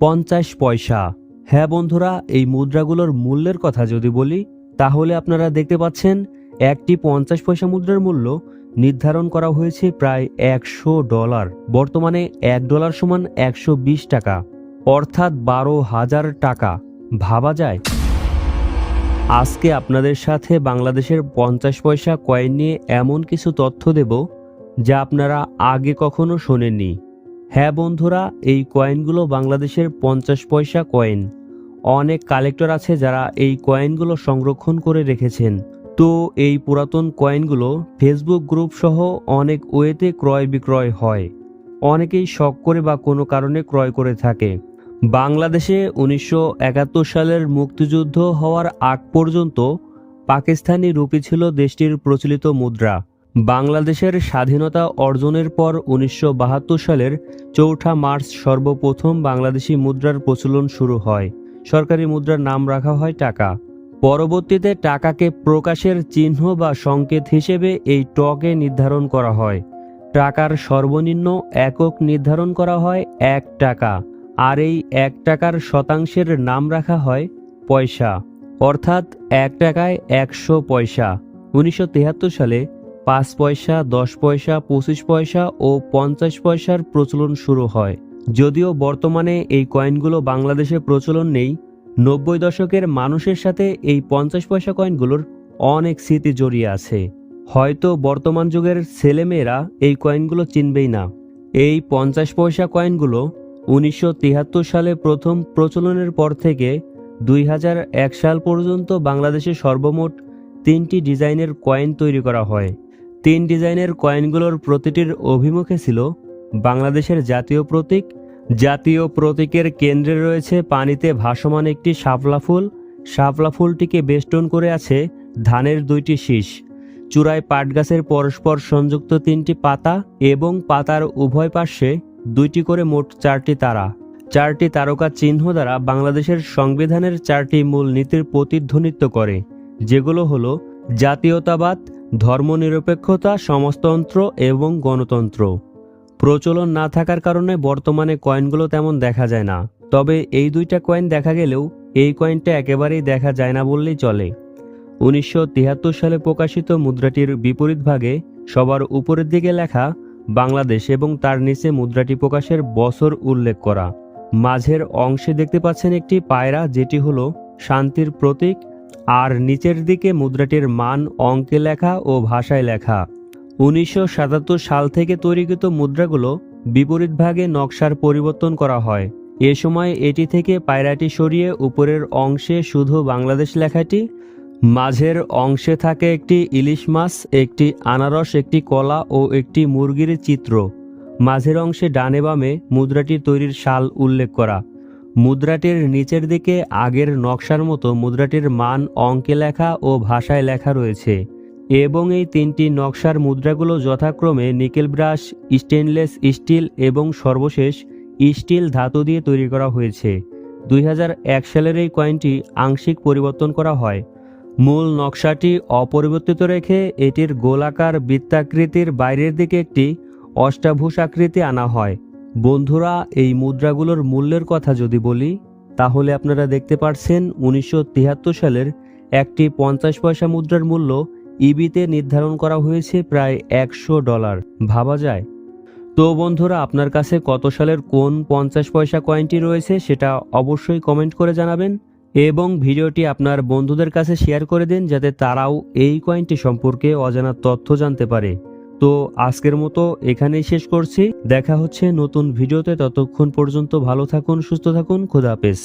পঞ্চাশ পয়সা। হ্যাঁ বন্ধুরা, এই মুদ্রাগুলোর মূল্যের কথা যদি বলি, তাহলে আপনারা দেখতে পাচ্ছেন, একটি পঞ্চাশ পয়সা মুদ্রার মূল্য নির্ধারণ করা হয়েছে প্রায় একশো ডলার। বর্তমানে এক ডলার সমান একশো বিশ টাকা, অর্থাৎ বারো হাজার টাকা। ভাবা যায়? আজকে আপনাদের সাথে বাংলাদেশের পঞ্চাশ পয়সা কয়েন নিয়ে এমন কিছু তথ্য দেব, যা আপনারা আগে কখনো শোনেননি। হ্যাঁ বন্ধুরা, এই কয়েনগুলো বাংলাদেশের পঞ্চাশ পয়সা কয়েন অনেক কালেক্টর আছে যারা এই কয়েনগুলো সংরক্ষণ করে রেখেছেন। তো এই পুরাতন কয়েনগুলো ফেসবুক গ্রুপ সহ অনেক ওয়েতে ক্রয় বিক্রয় হয়। অনেকেই শখ করে বা কোনো কারণে ক্রয় করে থাকে। বাংলাদেশে উনিশশো একাত্তর সালের মুক্তিযুদ্ধ হওয়ার আগ পর্যন্ত পাকিস্তানি রুপি ছিল দেশটির প্রচলিত মুদ্রা। বাংলাদেশের স্বাধীনতা অর্জনের পর উনিশশো বাহাত্তর সালের চৌঠা মার্চ সর্বপ্রথম বাংলাদেশি মুদ্রার প্রচলন শুরু হয়। সরকারি মুদ্রার নাম রাখা হয় টাকা। পরবর্তীতে টাকাকে প্রকাশের চিহ্ন বা সংকেত হিসেবে এই টকে নির্ধারণ করা হয়। টাকার সর্বনিম্ন একক নির্ধারণ করা হয় এক টাকা, আর এই এক টাকার শতাংশের নাম রাখা হয় পয়সা, অর্থাৎ এক টাকায় একশো পয়সা। উনিশশো সালে পাঁচ পয়সা, দশ পয়সা, পঁচিশ পয়সা ও পঞ্চাশ পয়সার প্রচলন শুরু হয়। যদিও বর্তমানে এই কয়েনগুলো বাংলাদেশে প্রচলন নেই, নব্বই দশকের মানুষের সাথে এই পঞ্চাশ পয়সা কয়েনগুলোর অনেক স্মৃতি জড়িয়ে আছে। হয়তো বর্তমান যুগের ছেলেমেয়েরা এই কয়েনগুলো চিনবেই না। এই পঞ্চাশ পয়সা কয়েনগুলো উনিশশো তিয়াত্তর সালে প্রথম প্রচলনের পর থেকে দুই সাল পর্যন্ত বাংলাদেশে সর্বমোট তিনটি ডিজাইনের কয়েন তৈরি করা হয়। তিন ডিজাইনের কয়েনগুলোর প্রতিটির অভিমুখে ছিল বাংলাদেশের জাতীয় প্রতীক। জাতীয় প্রতীকের কেন্দ্রে রয়েছে পানিতে ভাসমান একটি শাপলা ফুল। শাপলা ফুলটিকে বেষ্টন করে আছে ধানের দুইটি শীষ। চূড়ায় পাট গাছের পরস্পর সংযুক্ত তিনটি পাতা এবং পাতার উভয় পার্শ্বে দুইটি করে মোট চারটি তারা। চারটি তারকা চিহ্ন দ্বারা বাংলাদেশের সংবিধানের চারটি মূল নীতির প্রতিধ্বনিত্ব করে, যেগুলো হলো জাতীয়তাবাদ ধর্মনিরপেক্ষতা সমাজতন্ত্র এবং গণতন্ত্র। প্রচলন না থাকার কারণে বর্তমানে কয়েনগুলো তেমন দেখা যায় না। তবে এই দুইটা কয়েন দেখা গেলেও এই কয়েনটা একেবারেই দেখা যায় না বললেই চলে। উনিশশো তিয়াত্তর সালে প্রকাশিত মুদ্রাটির বিপরীত ভাগে সবার উপরের দিকে লেখা, বাংলাদেশ এবং তার নিচে মুদ্রাটি প্রকাশের বছর উল্লেখ করা। মাঝের অংশে দেখতে পাচ্ছেন একটি পায়রা, যেটি হলো শান্তির প্রতীক আর নিচের দিকে মুদ্রাটির মান অঙ্কে লেখা ও ভাষায় লেখা। উনিশশো সাতাত্তর সাল থেকে তৈরিকৃত মুদ্রাগুলো বিপরীত ভাগে নকশার পরিবর্তন করা হয়। এ সময় এটি থেকে পায়রাটি সরিয়ে উপরের অংশে শুধু বাংলাদেশ লেখাটি, মাঝের অংশে থাকে একটি ইলিশ মাছ, একটি আনারস, একটি কলা ও একটি মুরগির চিত্র। মাঝের অংশে ডানে বামে মুদ্রাটি তৈরির সাল উল্লেখ করা। মুদ্রাটির নিচের দিকে আগের নকশার মতো মুদ্রাটির মান অঙ্কে লেখা ও ভাষায় লেখা রয়েছে। এবং এই তিনটি নকশার মুদ্রাগুলো যথাক্রমে নিকেল ব্রাশ, স্টেনলেস স্টিল এবং সর্বশেষ স্টিল ধাতু দিয়ে তৈরি করা হয়েছে। দুই হাজার এক সালের এই কয়েনটি আংশিক পরিবর্তন করা হয়। মূল নকশাটি অপরিবর্তিত রেখে এটির গোলাকার বৃত্তাকৃতির বাইরের দিকে একটি অষ্টাভূষ আকৃতি আনা হয়। বন্ধুরা, এই মুদ্রাগুলোর মূল্যের কথা যদি বলি, তাহলে আপনারা দেখতে পারছেন উনিশশো সালের একটি পঞ্চাশ পয়সা মুদ্রার মূল্য ইবিতে নির্ধারণ করা হয়েছে প্রায় একশো ডলার। ভাবা যায়। তো বন্ধুরা, আপনার কাছে কত সালের কোন পঞ্চাশ পয়সা কয়েনটি রয়েছে সেটা অবশ্যই কমেন্ট করে জানাবেন এবং ভিডিওটি আপনার বন্ধুদের কাছে শেয়ার করে দিন যাতে তারাও এই কয়েনটি সম্পর্কে অজানা তথ্য জানতে পারে। তো আজকের মতো এখানেই শেষ করছি। দেখা হচ্ছে নতুন ভিডিওতে। ততক্ষণ পর্যন্ত ভালো থাকুন, সুস্থ থাকুন। খোদাপেস